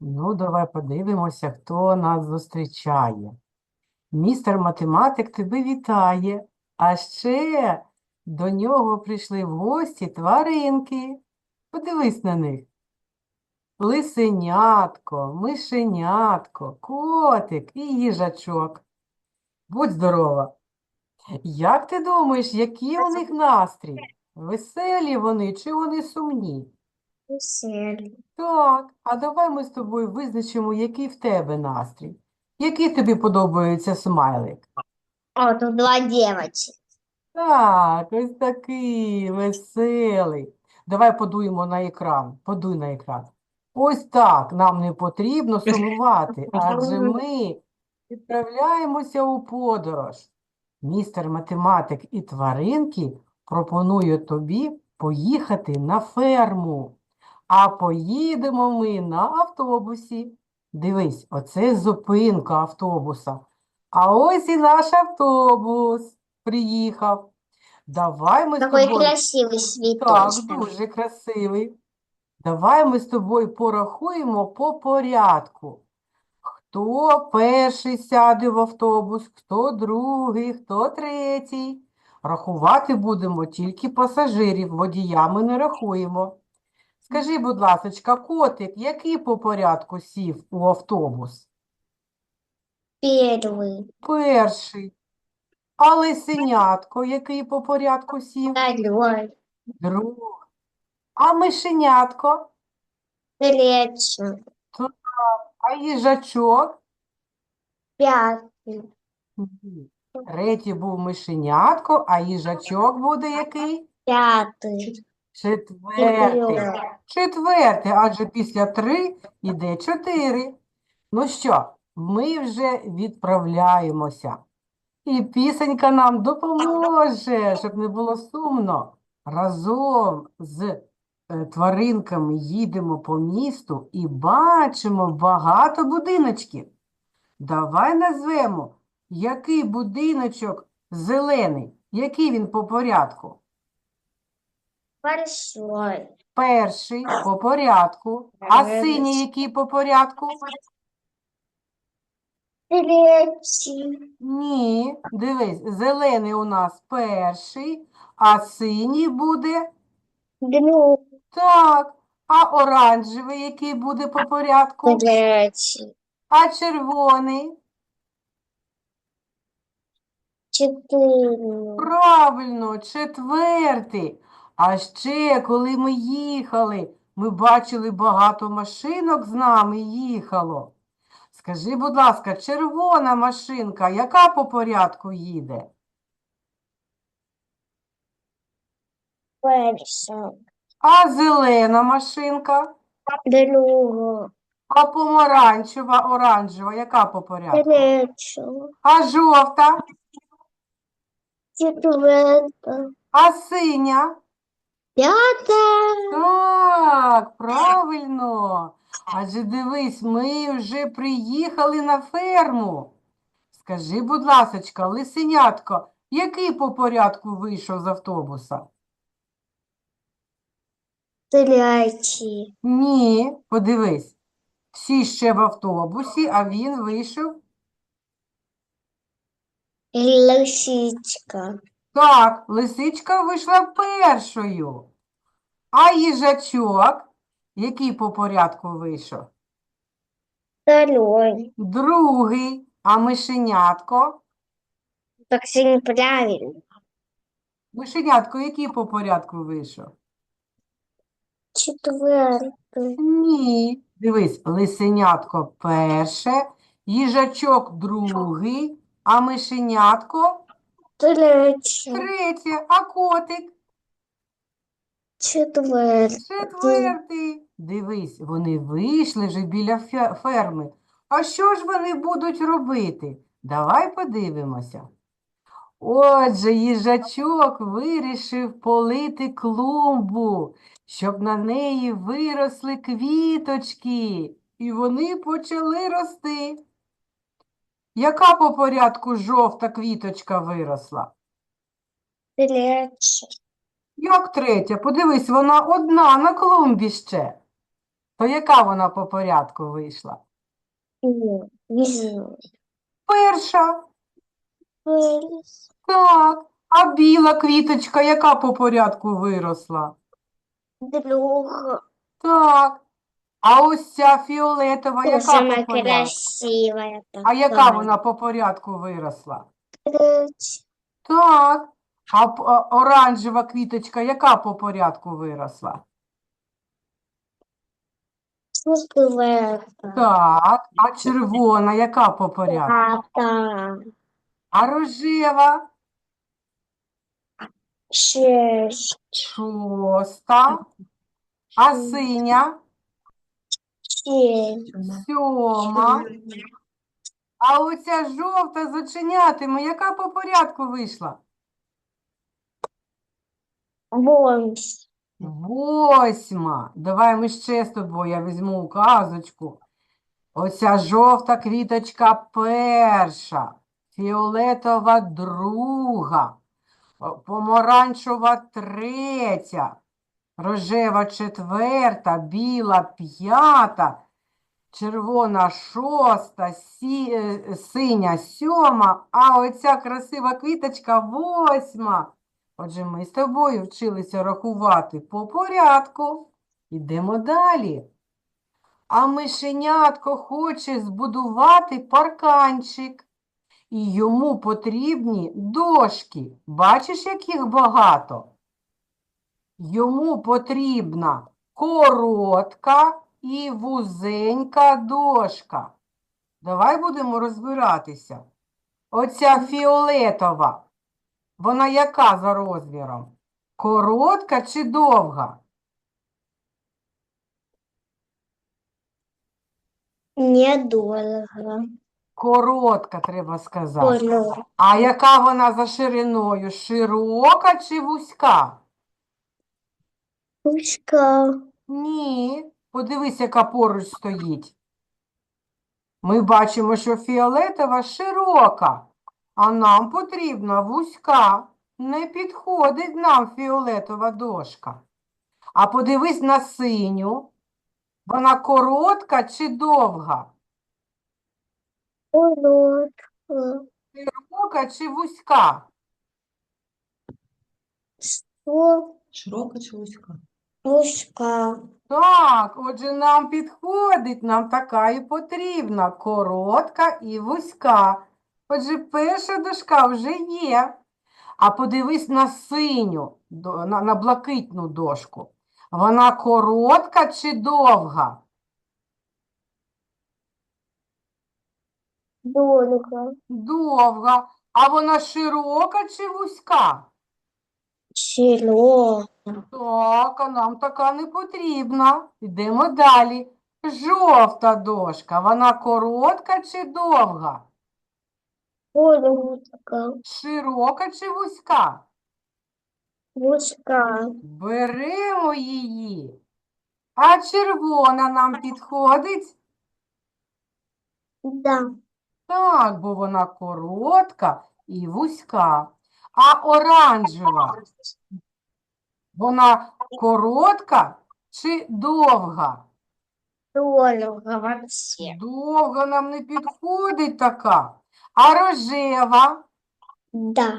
Ну, давай подивимося, хто нас зустрічає. Містер математик тебе вітає, а ще до нього прийшли в гості тваринки. Подивись на них. Лисенятко, мишенятко, котик і їжачок. Будь здорова. Як ти думаєш, який у них настрій? Веселі вони чи вони сумні? Веселі. Так, а давай ми з тобою визначимо, який в тебе настрій. Який тобі подобається смайлик? О, тут два девочки. Так, ось такий веселий. Давай подуємо на екран. Подуй на екран. Ось так. Нам не потрібно сумувати, адже ми відправляємося у подорож. Містер математик і тваринки пропонують тобі поїхати на ферму. А поїдемо ми на автобусі. Дивись, оце зупинка автобуса. А ось і наш автобус приїхав. Давай ми з Такой тобою. красивый Так, дуже красивий. Давай ми з тобою порахуємо по порядку. Хто перший сяде в автобус, хто другий, хто третій. Рахувати будемо тільки пасажирів, водія ми не рахуємо. Скажи, будь ласочка, котик, який по порядку сів у автобус? Первый, Перший. А лисенятко, який по порядку сів? второй, Другий. А мишенятко? третий, А їжачок? пятый, Ні. Третій був мишенятко, а їжачок буде який? пятый, Четвертий. Четвертий, адже після три йде чотири. Ну що, ми вже відправляємося. І пісенька нам допоможе, щоб не було сумно. Разом з е, тваринками їдемо по місту і бачимо багато будиночків. Давай назвемо, який будиночок зелений, який він по порядку. Большой, Перший по порядку, а синій який по порядку? третий, Ні, дивись, зелений у нас перший, а синій буде другой, так. А оранжевий який буде по порядку? третий, А червоний? четыре, Правильно, четвертий. А ще, коли ми їхали, ми бачили багато машинок з нами їхало. Скажи, будь ласка, червона машинка, яка по порядку їде? перша, А зелена машинка? друга, А помаранчева, оранжева, яка по порядку? третя, А жовта? четверта, А синя? Пятая, Так, правильно. Адже дивись, ми вже приїхали на ферму. Скажи, будь ласочка, лисенятко, який по порядку вийшов з автобуса? третий, Ні, подивись. Всі ще в автобусі, а він вийшов. лисичка, Так, лисичка вийшла першою. А їжачок, який по порядку вийшов? второй. Другий. А мишенятко? Так все неправильно. Мишенятко, який по порядку вийшов? Четвертый, Ні. Дивись, лисенятко перше, їжачок другий, а мишенятко третий, третє, а котик четвертый, четвертий. Дивись, вони вийшли вже біля фе- ферми. А що ж вони будуть робити? Давай подивимося. Отже, їжачок вирішив полити клумбу, щоб на неї виросли квіточки, і вони почали рости. Яка по порядку жовта квіточка виросла? третий, Як третя? Подивись, вона одна на клумбі ще. То яка вона по порядку вийшла? Вижу. Перша. Так. А біла квіточка, яка по порядку виросла? Друг. Так. А ось ця фіолетова, яка Самая по порядку? красивая. А яка вона по порядку виросла? Так. А п- а оранжева квіточка, яка по порядку виросла? Так. А червона, яка по порядку? Пятая. А рожева? Шесть. Шоста. А синя? Сьома. А оця жовта з оченятами, яка по порядку вийшла? Восемь. Восьма. Давай ми ще з тобою, я візьму указочку. Оця жовта квіточка перша, фіолетова друга, помаранчева третя, рожева четверта, біла п'ята, червона шоста, сі, е, синя сьома, а оця красива квіточка восьма. Отже, ми з тобою вчилися рахувати по порядку. Ідемо далі. А мишенятко хоче збудувати парканчик. І йому потрібні дошки. Бачиш, яких багато? Йому потрібна коротка і вузенька дошка. Давай будемо розбиратися. Оця фіолетова. Вона яка за розміром? Коротка чи довга? Недорого. Коротка, треба сказати. Понял. А яка вона за шириною? Широка чи вузька? Пушка. Ні. Подивись, яка поруч стоїть. Ми бачимо, що фіолетова широка, а нам потрібна вузька. Не підходить нам фіолетова дошка. А подивись на синю. Вона коротка чи довга? Коротка. Широка чи вузька? Сто. Широка чи вузька? Пушка. Так, отже, нам підходить, нам така і потрібна, коротка і вузька. Отже, перша дошка вже є. А подивись на синю, на, на блакитну дошку. Вона коротка чи довга? Дорого. Довга. А вона широка чи вузька? Широко. Так, а нам така не потрібна. Йдемо далі. Жовта дошка. Вона коротка чи довга? Коротка. Широка чи вузька? Пушка. Беремо її. А червона нам підходить? Да. Так, бо вона коротка і вузька. А оранжева, вона коротка чи довга? Дорого вообще. Довга нам не підходить така. А рожева Да.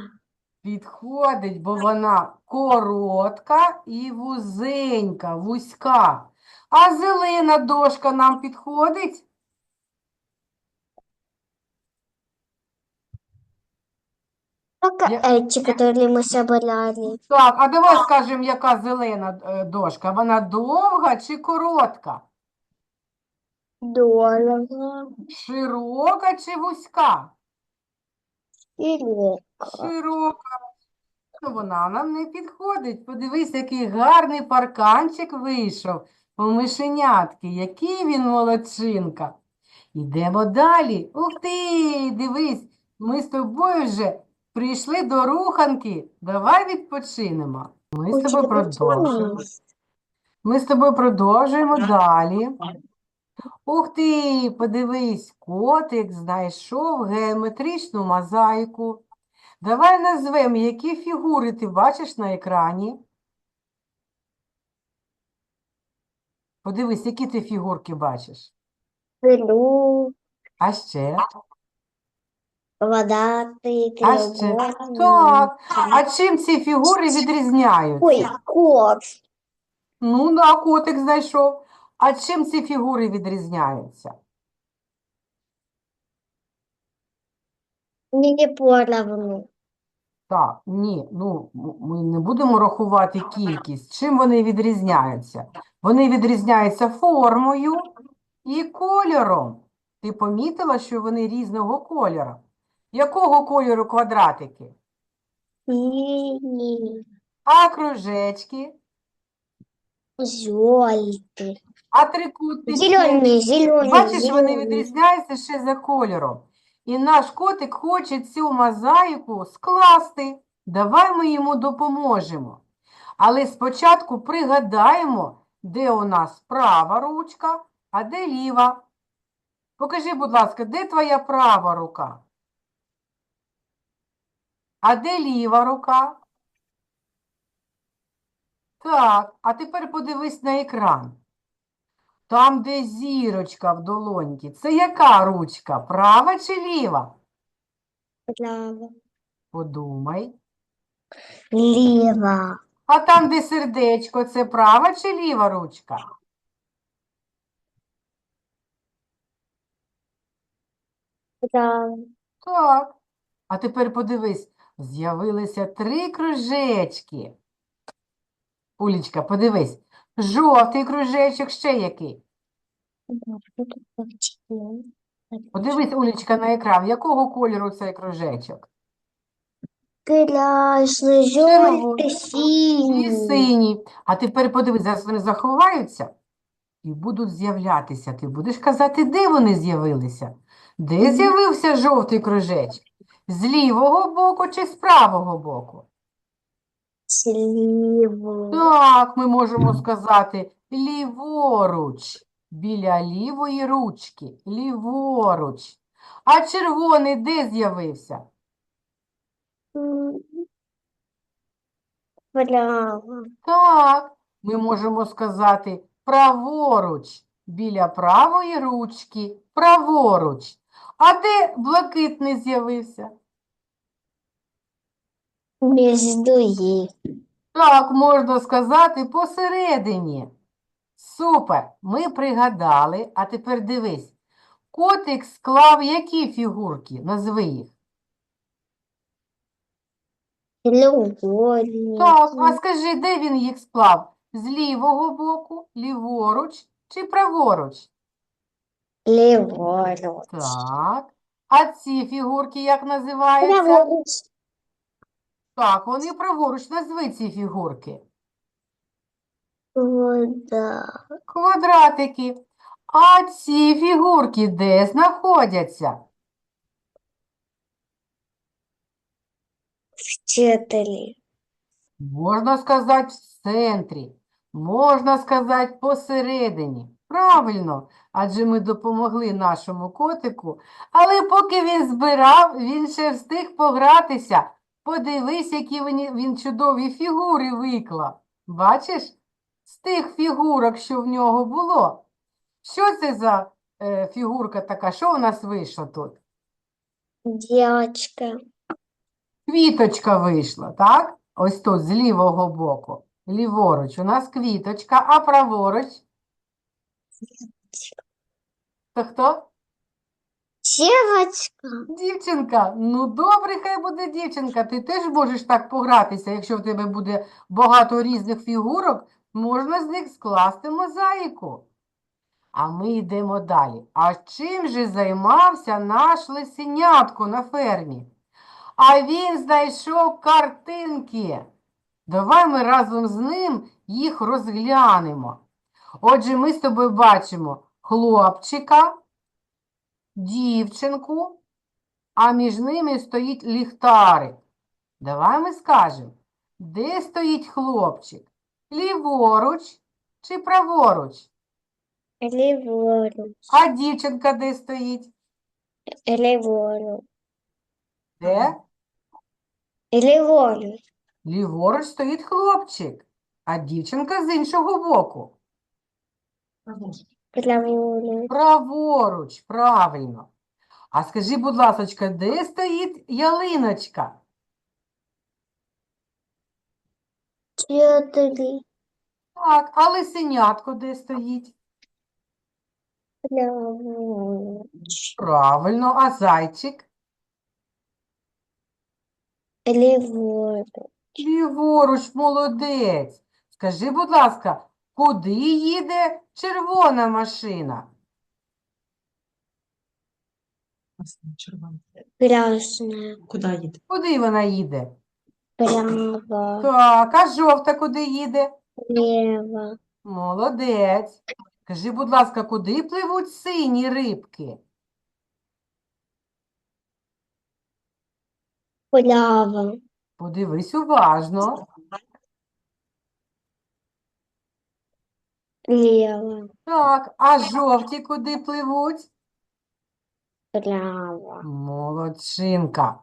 підходить, бо вона коротка і вузенька, вузька. А зелена дошка нам підходить? Только Я- эти, которые мы собрали. Так, а давай скажемо, яка зелена е, дошка? Вона довга чи коротка? Дорого. Широка чи вузька? Широко. Широка. Ну, Вона нам не підходить. Подивись, який гарний парканчик вийшов у мишенятки. Який він молодчинка. Йдемо далі. Ух ти, дивись, ми з тобою вже прийшли до руханки. Давай відпочинемо. Ми з тобою продовжуємо. Ми з тобою продовжуємо далі. Ух ти, подивись, котик знайшов геометричну мозаїку. Давай назвемо, які фігури ти бачиш на екрані. Подивись, які ти фігурки бачиш. Пилу, А ще? Водатий, А ще? Так. А чим ці фігури відрізняються? Ой, кот. Ну, да, котик знайшов. А чим ці фігури відрізняються? Не поровну. Так, ні, ну м- ми не будемо рахувати кількість. Чим вони відрізняються? Вони відрізняються формою і кольором. Ти помітила, що вони різного кольору? Якого кольору квадратики? Синій, А кружечки? жовтий. А трикутнички? Зелений, зелений, Бачиш, вони відрізняються ще за кольором. І наш котик хоче цю мозаїку скласти. Давай ми йому допоможемо. Але спочатку пригадаємо, де у нас права ручка, а де ліва. Покажи, будь ласка, де твоя права рука? А де ліва рука? Так, а тепер подивись на екран. Там, де зірочка в долоньці, це яка ручка? Права чи ліва? Право. Подумай. Ліва. А там, де сердечко, це права чи ліва ручка? Право. Так. А тепер подивись, з'явилися три кружечки. Улічка, подивись. Жовтий кружечок, ще який? Подивись, Улічка, на екран. Якого кольору цей кружечок? Красний, жовтий, І синій. синій. А тепер подивись, зараз вони заховаються і будуть з'являтися. Ти будеш казати, де вони з'явилися? Де з'явився жовтий кружечок? З лівого боку чи з правого боку? Сліву. Так, ми можемо сказати ліворуч, біля лівої ручки, ліворуч. А червоний де з'явився? Право. Так, ми можемо сказати праворуч, біля правої ручки, праворуч. А де блакитний з'явився? Їх. Так, можна сказати посередині. Супер, ми пригадали, а тепер дивись. Котик склав які фігурки? Назви їх. Треугольник. Так, а скажи, де він їх склав? З лівого боку, ліворуч чи праворуч? Ліворуч. Так. А ці фігурки як називаються? Праворуч. Так, вони праворуч. Назви ці фігурки. Вода. Квадратики. А ці фігурки де знаходяться? Вчителі. Можна сказати в центрі, можна сказати посередині. Правильно, адже ми допомогли нашому котику. Але поки він збирав, він ще встиг погратися. Подивись, які він, чудові фігури виклав. Бачиш? З тих фігурок, що в нього було. Що це за е, фігурка така? Що у нас вийшло тут? Дівчинка. Квіточка вийшла, так? Ось тут, з лівого боку. Ліворуч у нас квіточка, а праворуч? То хто? Дівчинка. Дівчинка. Ну, добре, хай буде дівчинка. Ти теж можеш так погратися, якщо в тебе буде багато різних фігурок, можна з них скласти мозаїку. А ми йдемо далі. А чим же займався наш лисенятко на фермі? А він знайшов картинки. Давай ми разом з ним їх розглянемо. Отже, ми з тобою бачимо хлопчика, дівчинку, а між ними стоїть ліхтарик. Давай ми скажемо, де стоїть хлопчик? Ліворуч чи праворуч? Ліворуч. А дівчинка де стоїть? Ліворуч. Де? Ліворуч. Ліворуч стоїть хлопчик, а дівчинка з іншого боку. Праворуч. Праворуч, правильно. А скажи, будь ласочка, де стоїть ялиночка? Чотири. Так, а лисенятко де стоїть? Праворуч. Правильно, а зайчик? Ліворуч. Ліворуч, молодець. Скажи, будь ласка, куди їде червона машина? Красна. Куди їде? Куди вона їде? Право. Так, а жовта куди їде? Ліво. Молодець. Скажи, будь ласка, куди пливуть сині рибки? Право. Подивись уважно. Ліво. Так, а жовті куди пливуть? Право. Молодчинка.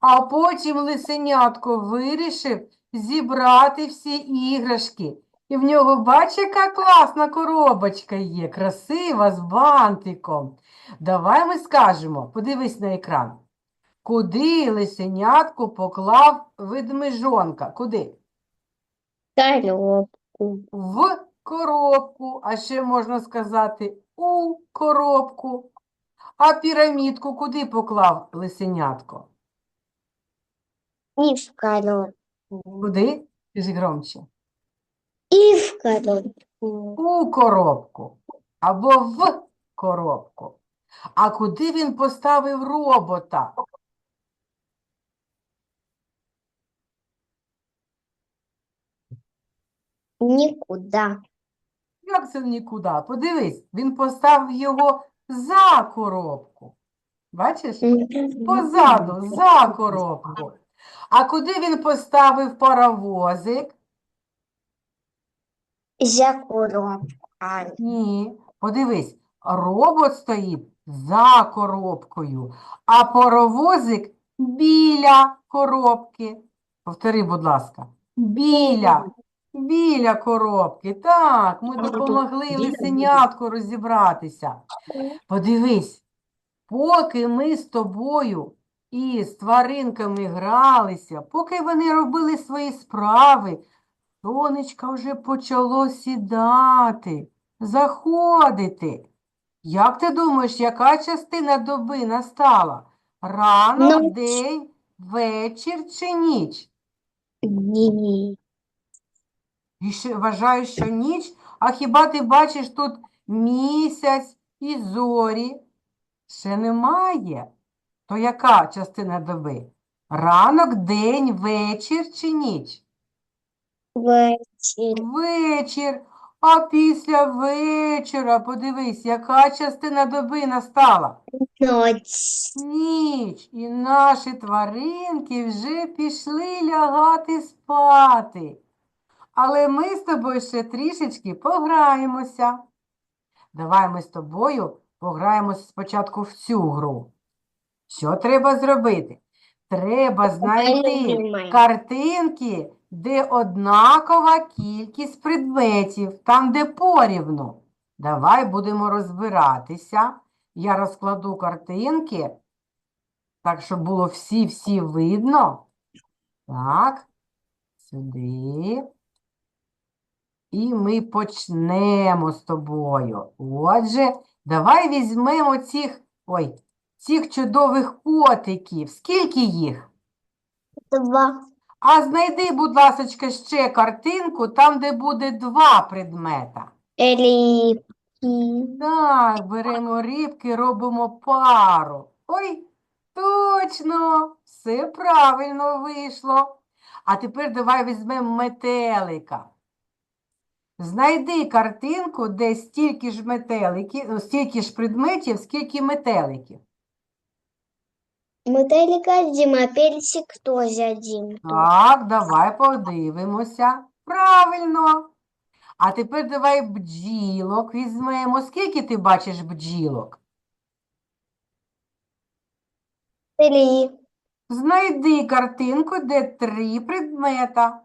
А потім лисенятко вирішив зібрати всі іграшки. І в нього, бач, яка класна коробочка є, красива, з бантиком. Давай ми скажемо, подивись на екран. Куди лисенятко поклав ведмежонка? Куди? Коробку. В коробку, а ще можна сказати у коробку. А пірамідку куди поклав лисенятко? І в коробку. Куди? Скажи громче. І в коробку. У коробку або в коробку. А куди він поставив робота? Нікуди. Як це нікуди? Подивись, він поставив його за коробку. Бачиш? Позаду, за коробку. А куди він поставив паровозик? За коробку. Ні. Подивись, робот стоїть за коробкою, а паровозик біля коробки. Повтори, будь ласка. Біля. Біля коробки. Так, ми допомогли лисенятку розібратися. Подивись, поки ми з тобою і з тваринками гралися, поки вони робили свої справи, сонечко вже почало сідати, заходити. Як ти думаєш, яка частина доби настала? Ранок, Ніч. день, вечір чи ніч? Ні. І ще вважаю, що ніч, а хіба ти бачиш тут місяць і зорі? Ще немає. То яка частина доби? Ранок, день, вечір чи ніч? Вечір. Вечір. А після вечора, подивись, яка частина доби настала? Ноць. Ніч. І наші тваринки вже пішли лягати спати. Але ми з тобою ще трішечки пограємося. Давай ми з тобою пограємо спочатку в цю гру. Що треба зробити? Треба знайти картинки, де однакова кількість предметів, там, де порівну. Давай будемо розбиратися. Я розкладу картинки, так, щоб було всі-всі видно. Так, сюди. І ми почнемо з тобою. Отже, давай візьмемо цих, ой, цих чудових котиків. Скільки їх? Два. А знайди, будь ласочка, ще картинку, там, де буде два предмета. Рибки. Так, беремо рибки, робимо пару. Ой, точно, все правильно вийшло. А тепер давай візьмемо метелика. Знайди картинку, де стільки ж метеликів, стільки ж предметів, скільки метеликів. Метелика один, а персик тоже один. Так, давай подивимося. Правильно. А тепер давай бджілок візьмемо. Скільки ти бачиш бджілок? Три. Знайди картинку, де три предмета.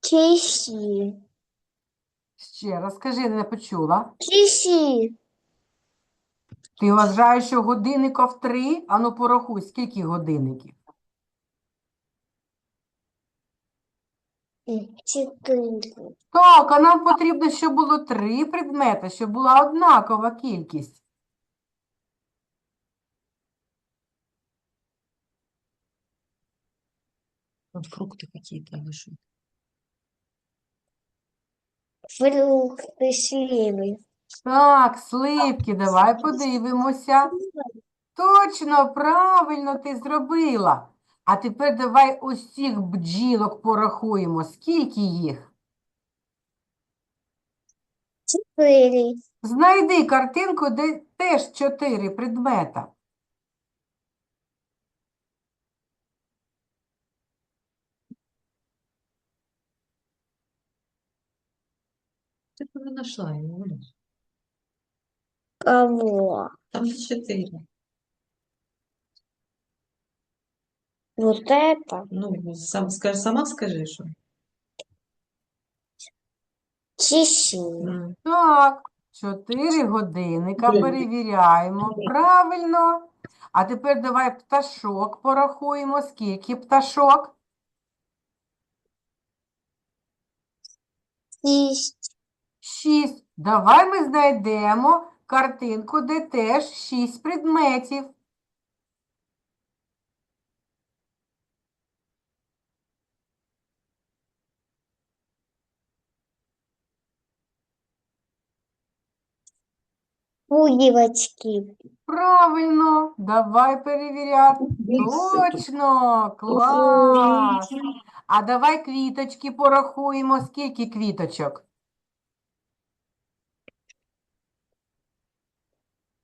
Чищи. Ще раз скажи, не почула. Чищи. Ти вважаєш, що годинників три? Ану порахуй, скільки годинників? Четыре. Так, а нам потрібно, щоб було три предмети, щоб була однакова кількість. Вот фрукты какие-то или что? Фрукты, сливы. Так, сливки, давай подивимося. Точно, правильно ти зробила. А тепер давай ось цих бджілок порахуємо. Скільки їх? Четыре. Знайди картинку, де теж чотири предмета. Ты то нашла его, Оля. Кого? Там же четыре. Вот это? Ну, сам, скажи, сама скажи, что. Чищи. Так, чотири годинника Блін. перевіряємо. Правильно. А тепер давай пташок порахуємо. Скільки пташок? Чисть. 6. Давай ми знайдемо картинку, де теж 6 предметів. Пугівочки. Правильно, давай перевіряти. Точно, клас. А давай квіточки порахуємо. Скільки квіточок?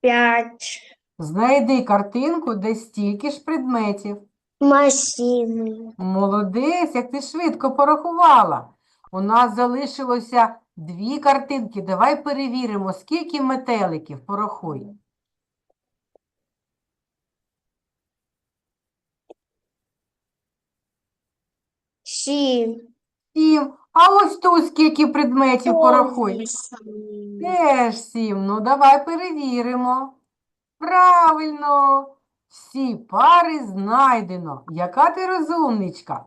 Пять. Знайди картинку, де стільки ж предметів. Машины. Молодець, як ти швидко порахувала. У нас залишилося дві картинки. Давай перевіримо, скільки метеликів. Порахуй. Семь. Сім. А ось тут скільки предметів порахуй. Теж сім. Ну, давай перевіримо. Правильно. Всі пари знайдено. Яка ти розумничка.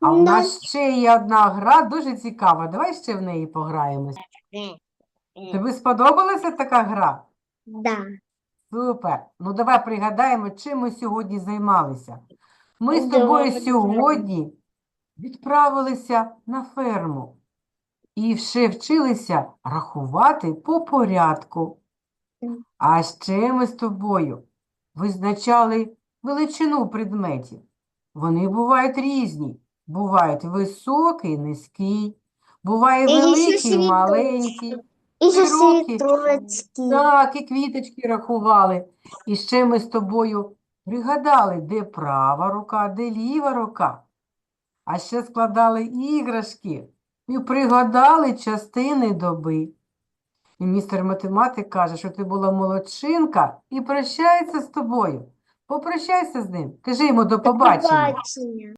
А в нас ще є одна гра, дуже цікава. Давай ще в неї пограємось. Тобі сподобалася така гра? Да. Супер. Ну, давай пригадаємо, чим ми сьогодні займалися. Ми з тобою сьогодні відправилися на ферму і ще вчилися рахувати по порядку. А ще ми з тобою визначали величину предметів. Вони бувають різні. Бувають високий, низький, буває І великий, маленький. Еще Широкий. Так, і квіточки рахували. І ще ми з тобою пригадали, де права рука, де ліва рука. А ще складали іграшки і пригадали частини доби. І містер математик каже, що ти була молодчинка і прощається з тобою. Попрощайся з ним. Кажи йому до побачення. Побачення.